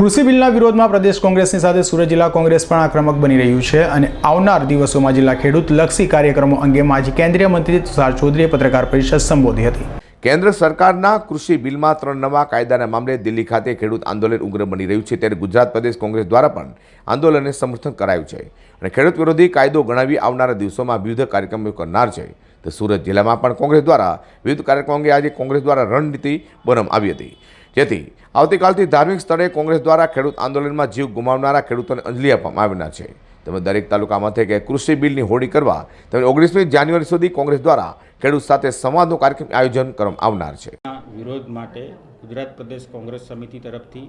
કૃષિ બિલના વિરોધમાં પ્રદેશ કોંગ્રેસની સાથે સુરત જિલ્લા કોંગ્રેસ પણ આક્રમક બની રહ્યું છે અને આવનાર દિવસોમાં જિલ્લા ખેડૂત લક્ષી કાર્યક્રમો અંગે માજી કેન્દ્રીય મંત્રી તુષાર ચૌધરીએ પત્રકાર પરિષદ સંબોધી હતી. કેન્દ્ર સરકારના કૃષિ બિલમાં ત્રણ નવા કાયદાના મામલે દિલ્હી ખાતે ખેડૂત આંદોલન ઉગ્ર બની રહ્યું છે ત્યારે ગુજરાત પ્રદેશ કોંગ્રેસ દ્વારા પણ આંદોલનને સમર્થન કરાયું છે અને ખેડૂત વિરોધી કાયદો ગણાવી આવનારા દિવસોમાં વિવિધ કાર્યક્રમો કરનાર છે. તો સુરત જિલ્લામાં પણ કોંગ્રેસ દ્વારા વિવિધ કાર્યક્રમો અંગે આજે કોંગ્રેસ દ્વારા રણનીતિ બનાવવામાં આવી હતી. જેથી આવતીકાલથી ધાર્મિક સ્થળે કોંગ્રેસ દ્વારા ખેડૂત આંદોલનમાં જીવ ગુમાવનારા ખેડૂતોને અંજલિ આપવામાં આવનાર છે. તેમજ દરેક તાલુકામાંથી કે કૃષિ બિલની હોળી કરવા તેમજ ઓગણીસમી જાન્યુઆરી સુધી કોંગ્રેસ દ્વારા ખેડૂત સાથે સંવાદનો કાર્યક્રમ આયોજન કરવામાં આવનાર છે. વિરોધ માટે ગુજરાત પ્રદેશ કોંગ્રેસ સમિતિ તરફથી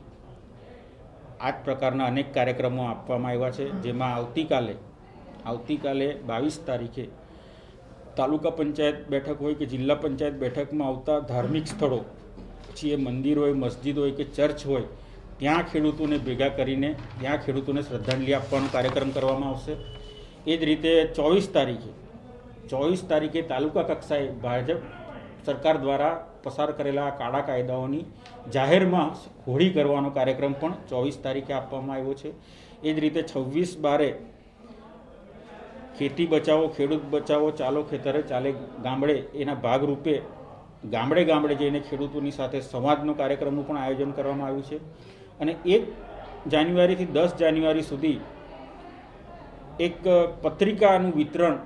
આ જ પ્રકારના અનેક કાર્યક્રમો આપવામાં આવ્યા છે. જેમાં આવતીકાલે આવતીકાલે બાવીસ તારીખે તાલુકા પંચાયત બેઠક હોય કે જિલ્લા પંચાયત બેઠકમાં આવતા ધાર્મિક સ્થળો પછી એ મંદિર હોય, મસ્જિદ હોય કે ચર્ચ હોય, ત્યાં ખેડૂતોને ભેગા કરીને, ત્યાં ખેડૂતોને શ્રદ્ધાંજલિ આપવાનો કાર્યક્રમ કરવામાં આવશે. એ જ રીતે ચોવીસ તારીખે ચોવીસ તારીખે તાલુકા કક્ષાએ ભાજપ સરકાર દ્વારા પસાર કરેલા કાળા કાયદાઓની જાહેરમાં હોળી કરવાનો કાર્યક્રમ પણ ચોવીસ તારીખે આપવામાં આવ્યો છે. એ જ રીતે છવ્વીસ બારે ખેતી બચાવો, ખેડૂત બચાવો, ચાલો ખેતરે, ચાલે ગામડે એના ભાગરૂપે ગામડે ગામડે જઈને ખેડૂતોની સાથે સંવાદનો કાર્યક્રમનું પણ આયોજન કરવામાં આવ્યું છે. અને એક જાન્યુઆરીથી દસ જાન્યુઆરી સુધી એક પત્રિકાનું વિતરણ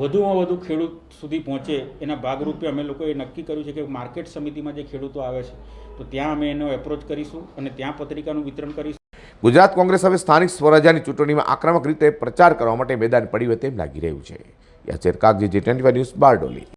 વધુમાં વધુ ખેડૂત સુધી પહોંચે એના ભાગરૂપે અમે લોકોએ નક્કી કર્યું છે કે માર્કેટ સમિતિમાં જે ખેડૂતો આવે છે, તો ત્યાં અમે એનો એપ્રોચ કરીશું અને ત્યાં પત્રિકાનું વિતરણ કરીશું. ગુજરાત કોંગ્રેસ હવે સ્થાનિક સ્વરાજ્યની ચૂંટણીમાં આક્રમક રીતે પ્રચાર કરવા માટે મેદાન પડ્યું તેમ લાગી રહ્યું છે. યાચેર કાગજી જે ટ્વેન્ટી ન્યૂઝ બારડોલી.